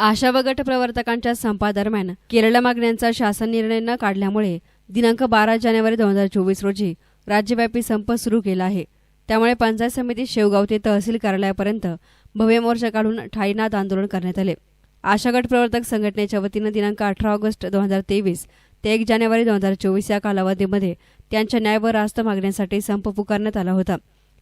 आशा व गट प्रवर्तकांच्या संपादरम्यान केरळ मागण्यांचा शासन निर्णय न काढल्यामुळे दिनांक बारा जानेवारी दोन हजार चोवीस रोजी राज्यव्यापी संप सुरू केला आहे. त्यामुळे पंचायत समिती शेवगाव ते तहसील कार्यालयापर्यंत भव्य मोर्चा काढून ठाईनाद आंदोलन करण्यात आले. आशा गट प्रवर्तक संघटनेच्या वतीनं दिनांक अठरा ऑगस्ट दोन हजार तेवीस ते एक जानेवारी दोन हजार चोवीस या कालावधीमध्ये त्यांच्या न्याय व रास्त मागण्यासाठी संप पुकारण्यात आला होता.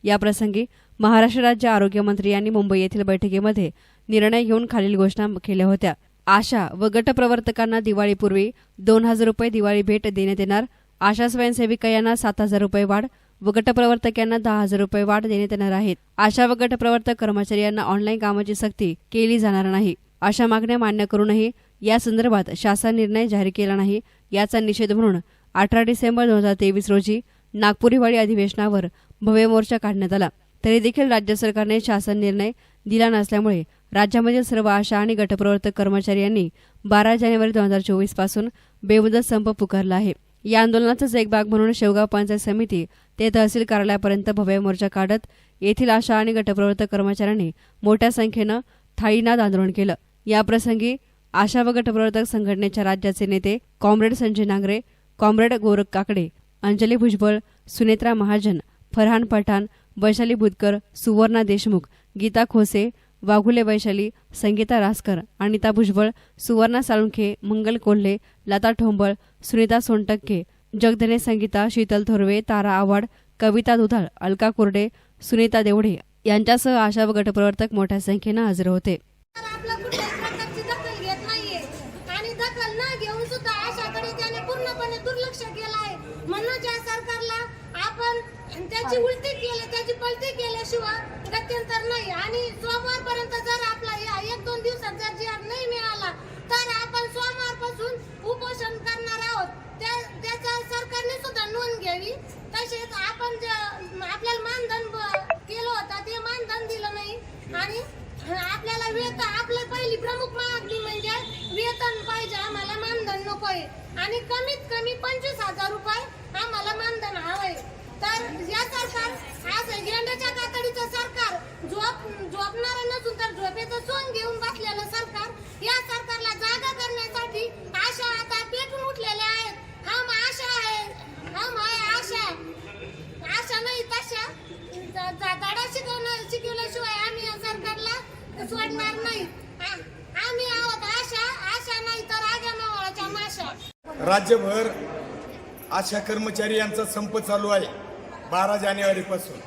याप्रसंगी महाराष्ट्र राज्य आरोग्यमंत्री यांनी मुंबई येथील बैठकीमध्ये निर्णय घेऊन खालील घोषणा केल्या होत्या. आशा व गटप्रवर्तकांना दिवाळीपूर्वी दोन हजार रुपये दिवाळी भेट देण्यात येणार. आशा स्वयंसेविका यांना सात हजार रुपये वाढ व गटप्रवर्तक यांना दहा हजार रुपये वाढ देण्यात येणार आहेत. आशा व गटप्रवर्तक कर्मचारी यांना ऑनलाईन कामाची सक्ती केली जाणार नाही. अशा मागण्या मान्य करूनही या संदर्भात शासन निर्णय जाहीर केला नाही याचा निषेध म्हणून अठरा डिसेंबर दोन हजार तेवीस रोजी नागपूर हिवाळी अधिवेशनावर भव्य मोर्चा काढण्यात आला. तरी देखील राज्य सरकारने शासन निर्णय दिला नसल्यामुळे राज्यामधील सर्व आशा आणि गटप्रवर्तक कर्मचारी यांनी बारा जानेवारी दोन हजार चोवीसपासून बेमुदत संप पुकारला आहे. या आंदोलनाचाच एक भाग म्हणून शेवगाव पंचायत समिती ते तहसील कार्यालयापर्यंत भव्य मोर्चा काढत येथील आशा आणि गटप्रवर्तक कर्मचाऱ्यांनी मोठ्या संख्येनं थाळीनाद आंदोलन केलं. याप्रसंगी आशा व गटप्रवर्तक संघटनेच्या राज्याचे नेते कॉम्रेड संजय नांगरे कॉम्रेड गोरख काकडे अंजली भुजबळ सुनेत्रा महाजन फरहान पठाण वैशाली भुतकर सुवर्णा देशमुख गीता खोसे वाघुले वैशाली संगीता रासकर अनिता भुजबळ सुवर्णा साळुंखे मंगल कोल्हे लता ठोंबळ सुनीता सोनटक्के जगधने संगीता शीतल थोरवे तारा आव्हाड कविता दुधाळ अलका कोरडे सुनीता देवडे यांच्यासह आशा व गटप्रवर्तक मोठ्या संख्येनं हजर होते. दखल दखल न घेऊन सुद्धा आशाकडे त्याने पूर्णपणे दुर्लक्ष केलं आहे म्हणून या सरकारला आपण त्याची उलटी केली त्याची पलटी केल्याशिवाय गत्यंतर नाही. आणि सोमवारपर्यंत जर आपला या एक दोन दिवसात जर जी नाही मिळाला तर आपण सोमवारपासून उपोषण करणार आहोत. त्या त्याचा सरकारने सुद्धा नोंद घ्यावी. तसेच आपण जे आपल्याला मानधन केलं होतं ते मानधन दिलं नाही. आणि आपल्याला वेतन आपलं पहिली प्रमुख मागणी म्हणजे वेतन पाहिजे. आम्हाला मानधन नकोय. आणि कमीत कमी पंचवीस हजार रुपये आम्हाला मानधन हवंय तर या सरकार आज गेंड्याच्या कातडीचं सरकार झोप झोपणार नसून तर झोपेचं घेऊन बसलेलं सरकार या सरकारला जागा करण्यासाठी आशा आता पेटून उठलेल्या आहेत. हम आशा आहे हम आहे आशा. आशा नाही तशा. धडा शिकवणं शिकवल्याशिवाय आम्ही या सरकारला सोडणार नाही. आम्ही आहोत आशा. आशा नाही तर आग्या मावळाच्या माशा. राज्यभर आशा कर्मचारी यांचा संप चालू आहे बारा जानेवारीपासून.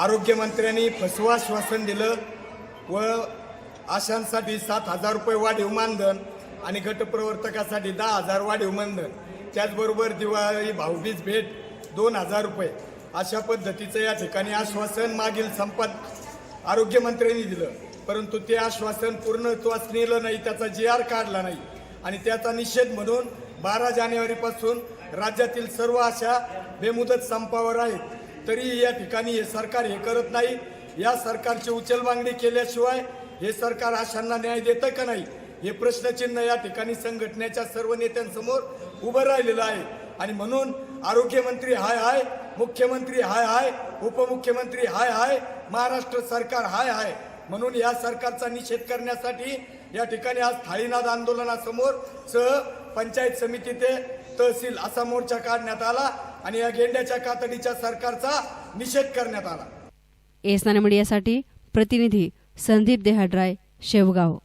आरोग्यमंत्र्यांनी फसवा श्वासन दिलं. व आशांसाठी सात हजार रुपये वाढीव मानधन आणि गटप्रवर्तकासाठी दहा हजार वाढीव मानधन. त्याचबरोबर दिवाळी भाऊबीज भेट दोन हजार रुपये. अशा पद्धतीचं या ठिकाणी आश्वासन मागील संपात आरोग्यमंत्र्यांनी दिलं. परंतु ते आश्वासन पूर्णत्वास नेलं नाही त्याचा जी आर काढला नाही. आणि त्याचा निषेध म्हणून बारा जानेवारीपासून राज्यातील सर्व अशा बेमुदत संपावर आहेत. तरी या ठिकाणी हे सरकार हे करत नाही. या सरकारची उचल मागणी केल्याशिवाय हे सरकार आशांना न्याय देतं का नाही? हे प्रश्नचिन्ह या ठिकाणी संघटनेच्या सर्व नेत्यांसमोर उभं राहिलेलं आहे. आणि म्हणून आरोग्यमंत्री हाय हाय मुख्यमंत्री हाय हाय उपमुख्यमंत्री हाय हाय महाराष्ट्र सरकार हाय हाय म्हणून या सरकारचा निषेध करण्यासाठी या ठिकाणी आज थाळीनाद आंदोलनासमोर सह पंचायत समिती ते तहसील असा मोर्चा काढण्यात आला आणि या गेंड्याच्या कातडीच्या सरकारचा निषेध करण्यात आला. एसनाना मीडियासाठी प्रतिनिधी संदीप देहाड्राय शेवगाव.